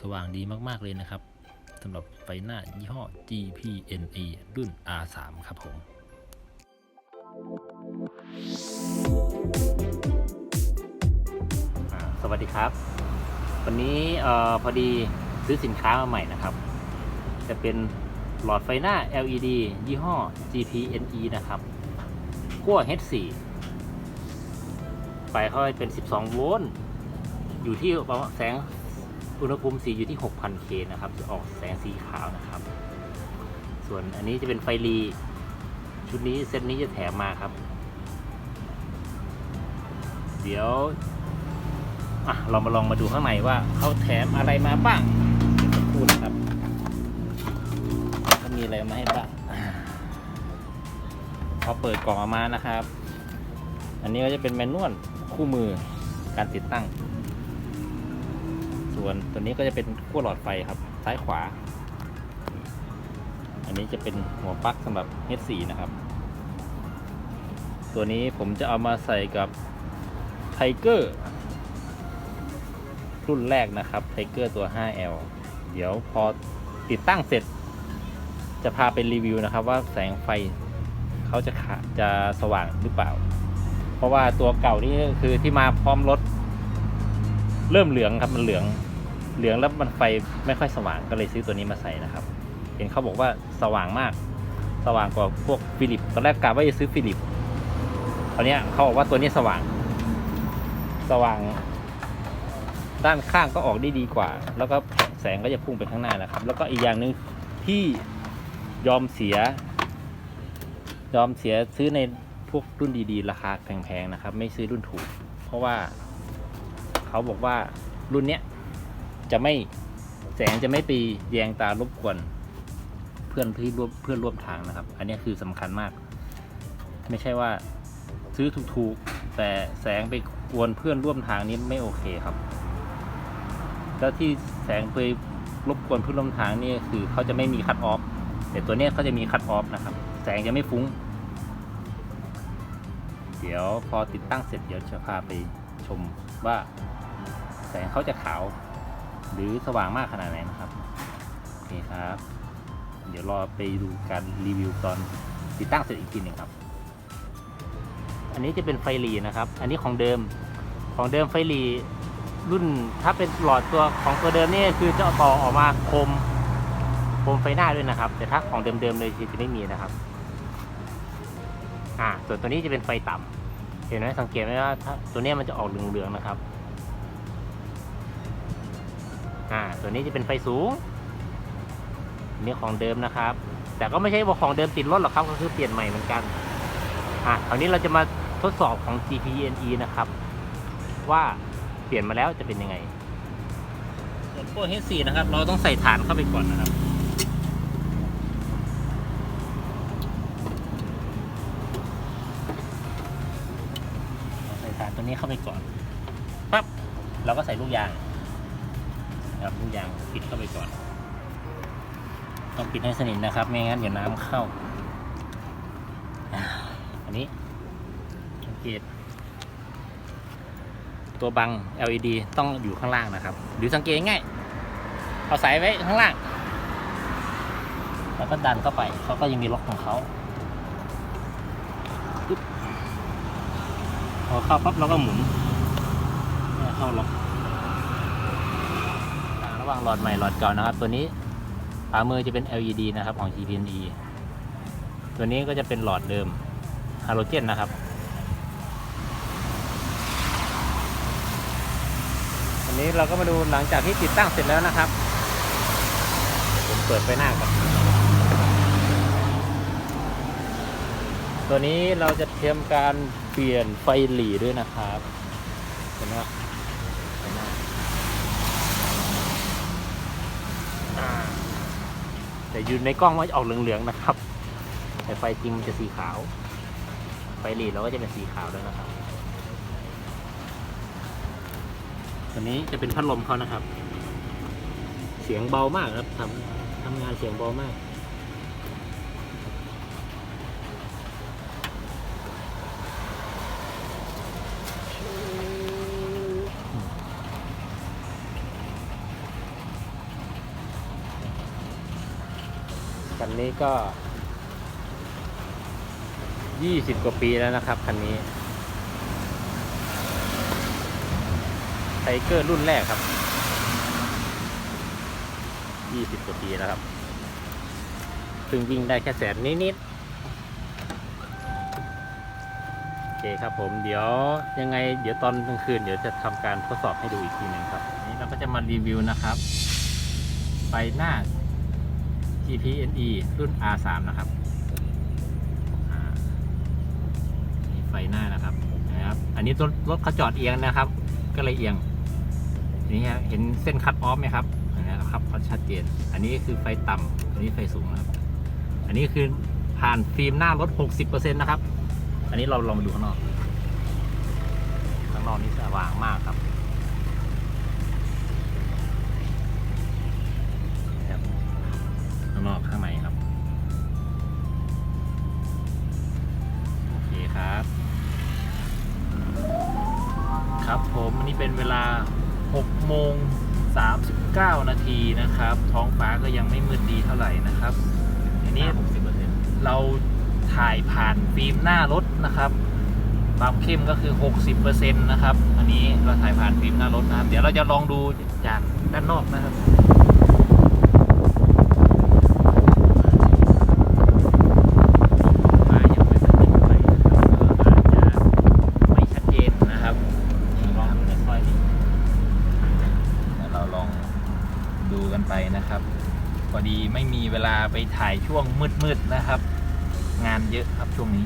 สว่างดีมากๆเลยนะครับสำหรับไฟหน้ายี่ห้อ GPNE รุ่น R3 ครับผมสวัสดีครับ วันนี้ออพอดีซื้อสินค้ามาใหม่นะครับ จะเป็นหลอดไฟหน้า LED ยี่ห้อ GPNE นะครับขั้ว H4 ไฟเขาเป็น 12 โวลต์ อยู่ที่ประมาณแสง อุณหภูมิสีอยู่ที่ 6,000เคนะครับ จะออกแสงสีขาวนะครับ ส่วนอันนี้จะเป็นไฟรี ชุดนี้เซตนี้จะแถมมาครับ เดี๋ยวอะเรามาลองมาดูข้างในว่าเขาแถมอะไรมาบ้างสักครู่นะครับเขามีอะไรมาให้บ้างพอเปิดกล่องออกมานะครับ อันนี้ก็จะเป็นแมนนวลคู่มือการติดตั้ง ส่วนตัวนี้ก็จะเป็นขั้วหลอดไฟครับ ซ้ายขวา อันนี้จะเป็นหัวปลั๊กสำหรับ H4 นะครับ ตัวนี้ผมจะเอามาใส่กับไทเกอร์รุ่นแรกนะครับไทเกอร์ตัว 5L เดี๋ยวพอติดตั้งเสร็จ จะพาไปรีวิวนะครับ ว่าแสงไฟเขาจะขาจะสว่างหรือเปล่า เพราะว่าตัวเก่านี่คือที่มาพร้อมรถเริ่มเหลืองครับมันเหลือง เหลืองแล้วมันไฟไม่ค่อยสว่างก็เลยซื้อตัวนี้มาใส่นะครับ เห็นเขาบอกว่าสว่างมาก สว่างกว่าพวกฟิลิปตอนแรกกะว่าจะซื้อฟิลิปตอนนี้ยเขาบอกว่าตัวนี้สว่าง สว่าง ด้านข้างก็ออกได้ดีกว่า แล้วก็แสงก็จะพุ่งไปข้างหน้านะครับ แล้วก็อีกอย่างหนึ่งที่ยอมเสีย ยอมเสียซื้อในพวกรุ่นดีๆ ราคาแพงๆนะครับ ไม่ซื้อรุ่นถูก เพราะว่าเขาบอกว่ารุ่นเนี้ย จะไม่แสงจะไม่ไปแยงตารบกวนเพื่อนที่ร่วมเพื่อนร่วมทางนะครับ อันนี้คือสำคัญมาก ไม่ใช่ว่าซื้อถูกๆ แต่แสงไปกวนเพื่อนร่วมทางนี้ไม่โอเคครับ แล้วที่แสงไปรบกวนเพื่อนร่วมทางนี่คือเขาจะไม่มีคัตออฟแต่ตัวนี้เขาจะมีคัตออฟนะครับ แสงจะไม่ฟุ้ง เดี๋ยวพอติดตั้งเสร็จเดี๋ยวจะพาไปชมว่า แสงเขาจะขาว หรือสว่างมากขนาดไหนนะครับ โอเคครับ เดี๋ยวรอไปดูการรีวิวตอนติดตั้งเสร็จอีกทีหนึ่งครับ อันนี้จะเป็นไฟหลีนะครับ อันนี้ของเดิม ของเดิมไฟหลีรุ่นถ้าเป็นหลอดตัวของตัวเดิมนี่คือจะต่อออกมาคมคมไฟหน้าด้วยนะครับ แต่ถ้าของเดิมๆเลยจะไม่มีนะครับอ่าส่วนตัวนี้จะเป็นไฟต่ำเห็นไหมสังเกตไหมว่าถ้าตัวนี้มันจะออกเหลืองๆนะครับ อ่าตัวนี้จะเป็นไฟสูงนนี่ของเดิมนะครับ แต่ก็ไม่ใช่ว่าของเดิมติดรถหรอกครับก็คือเปลี่ยนใหม่เหมือนกันอะคราวนี้เราจะมาทดสอบของ GPNE นะครับ ว่าเปลี่ยนมาแล้วจะเป็นยังไงส่วนพวก H4 นะครับ เราต้องใส่ฐานเข้าไปก่อนนะครับใส่ฐานตัวนี้เข้าไปก่อนปั๊บเราก็ใส่ลูกยาง นะครับลูกยางปิดเข้าไปก่อน ต้องปิดให้สนิทนะครับ ไม่งั้นเดี๋ยวน้ำเข้า อันนี้สังเกตตัวบัง LED ต้องอยู่ข้างล่างนะครับ หรือสังเกตง่าย เอาสายไว้ข้างล่าง แล้วก็ดันเข้าไป เขาก็ยังมีล็อกของเขาพอเข้าปั๊บเราก็หมุนเข้าล็อก ระหว่างหลอดใหม่หลอดเก่านะครับ ตัวนี้ขวามือจะเป็น LED นะครับของ GPNE ตัวนี้ก็จะเป็นหลอดเดิมฮาโลเจนนะครับวันนี้เราก็มาดูหลังจากที่ติดตั้งเสร็จแล้วนะครับ ผมเปิดไฟหน้าก่อนตัวนี้เราจะเตรียมการเปลี่ยนไฟหลีด้วยนะครับ เห็นไหมครับไฟหน้าอ่า แต่อยู่ในกล้องมันจะออกเหลืองๆนะครับ แต่ไฟจริงมันจะสีขาว ไฟหลีเราก็จะเป็นสีขาวด้วยนะครับ ตัวนี้จะเป็นพัดลมเขานะครับ เสียงเบามากครับทำทำงานเสียงเบามาก คันนี้ก็ยี่สิบกว่าปีแล้วนะครับคันนี้ไทเกอร์รุ่นแรกครับยี่สิบกว่าปีแล้วครับเพิ่งวิ่งได้แค่แสนนิดๆโอเคครับผมเดี๋ยวยังไงเดี๋ยวตอนกลางคืนเดี๋ยวจะทำการทดสอบให้ดูอีกทีหนึ่งครับ นี่เราก็จะมารีวิวนะครับไฟหน้า GPNE รุ่น R3 นะครับไฟหน้านะครับนะครับ อันนี้รถรถเขาจอดเอียงนะครับ ก็เลยเอียงนี่ฮะเห็นเส้นคัดออฟไหมครับนะครับเขาชัดเจน อันนี้คือไฟต่ำอันนี้ไฟสูงนะครับ อันนี้คือผ่านฟิล์มหน้ารถ 60%นะครับ อันนี้เราลองมาดูข้างนอก ข้างนอกนี่สว่างมากครับ เป็นเวลา 6 โมง 39 นาทีนะครับ ท้องฟ้าก็ยังไม่มืดดีเท่าไหร่นะครับอันนี้เราถ่ายผ่านฟิล์มหน้ารถนะครับความเข้มก็คือ 60%นะครับ อันนี้เราถ่ายผ่านฟิล์มหน้ารถนะครับ เดี๋ยวเราจะลองดูจากด้านนอกนะครับ เวลาไปถ่ายช่วงมืดๆนะครับ งานเยอะครับช่วงนี้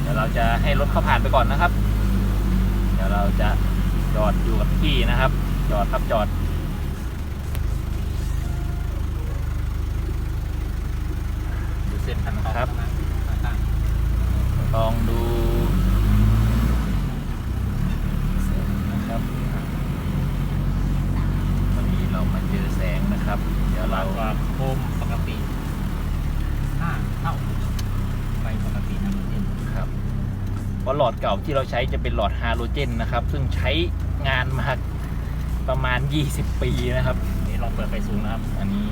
เดี๋ยวเราจะให้รถเข้าผ่านไปก่อนนะครับ เดี๋ยวเราจะจอดอยู่กับที่นะครับ จอดครับจอดดูเส้นกันนะครับ ลองดูเส้นนะครับวันนี้เรามาเจอแสงนะครับ เดี๋ยวเรา กว่าโคมปกติห้าเท่าไฟปกตินะเห็น ครับเพราะหล อดเก่าที่เราใช้จะเป็นหลอดฮาโลเจนนะครับ ซึ่งใช้งานมาประมาณ 20 ปีนะครับนี่ลองเปิดไฟสูงนะครับ อันนี้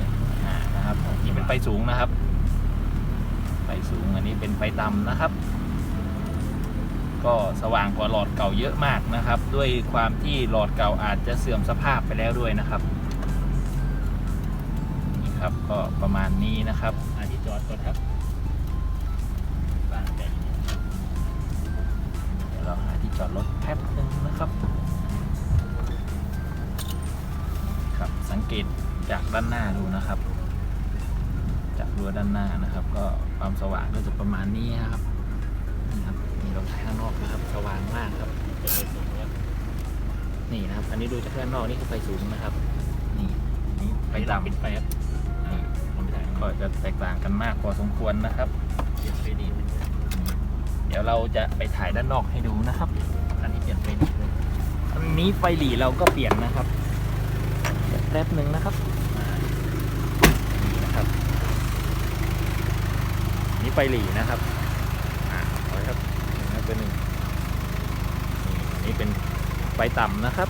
อ่านะครับนี่เป็นไฟสูงนะครับ ไฟสูงอันนี้เป็นไฟต่ำนะครับ ก็สว่างกว่าหลอดเก่าเยอะมากนะครับ ด้วยความที่หลอดเก่าอาจจะเสื่อมสภาพไปแล้วด้วยนะครับนี่ครับก็ประมาณนี้นะครับอันที่จอดก่อนครับบ้ ด้านหน้าดูนะครับ จากรั้วด้านหน้านะครับ ก็ความสว่างก็จะประมาณนี้นะครับนี่ครับนี่เราถ่ายข้างนอกนะครับ สว่างมากครับเป็นไฟสูงครับนี่นะครับ อันนี้ดูจากด้านนอกนี่คือไฟสูงนะครับ นี่นี่ไฟต่ำปิดไฟครับนี่ลองไปถ่ายก็จะแตกต่างกันมากพอสมควรนะครับเปลี่ยนไฟดีเดี๋ยวเราจะไปถ่ายด้านนอกให้ดูนะครับ อันนี้เปลี่ยนไฟดีเลยอันนี้ไฟหลีเราก็เปลี่ยนนะครับแป๊บหนึ่งนะครับอ่านี่นะครับ นี่ ไฟหลีนะครับอ่าเอาครับนะเป็นหนึ่งนี่เป็นไฟต่ำนะครับ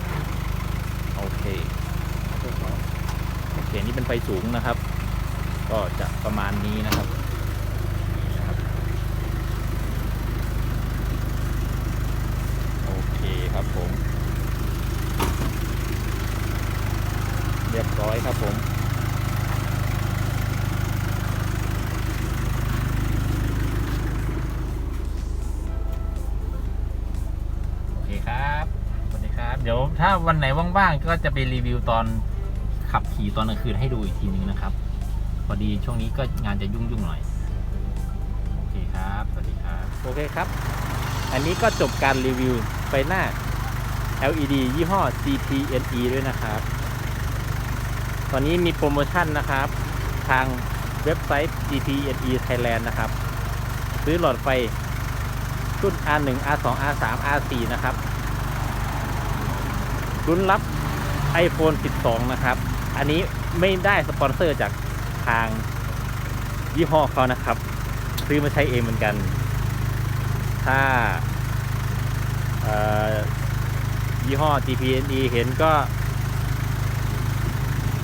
โอเค โอเค นี่เป็นไฟสูงนะครับ ก็จะประมาณนี้นะครับโอเคครับผม เรียบร้อยครับผม เดี๋ยวถ้าวันไหนว่างๆ ก็จะไปรีวิวตอนขับขี่ตอนกลางคืนให้ดูอีกทีนึงนะครับ พอดีช่วงนี้ก็งานจะยุ่งๆหน่อย โอเคครับ สวัสดีครับ โอเคครับ อันนี้ก็จบการรีวิวไฟหน้า LED ยี่ห้อ GPNE ด้วยนะครับ ตอนนี้มีโปรโมชั่นนะครับ ทางเว็บไซต์ GPNE Thailand นะครับ ซื้อหลอดไฟรุ่น R1 R2 R3 R4 นะครับ รุ่นรับ iPhone 12 นะครับ อันนี้ไม่ได้สปอนเซอร์จากทางยี่ห้อเขานะครับ ซื้อมาใช้เองเหมือนกัน ถ้ายี่ห้อ GPNE เห็นก็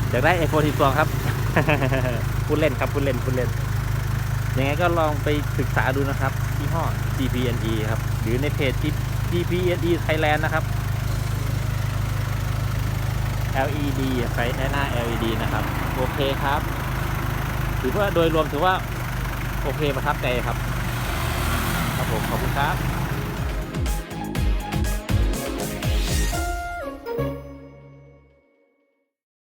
อยากได้ iPhone 12 ครับพูดเล่นครับพูดเล่นพูดเล่นยังไงก็ลองไปศึกษาดูนะครับยี่ห้อ GPNE ครับ หรือในเพจ GPNE Thailand นะครับ LED ไฟหน้า LED นะครับ โอเคครับ ถือว่าโดยรวมถือว่า โอเคประทับใจครับ ครับผม ขอบคุณครับ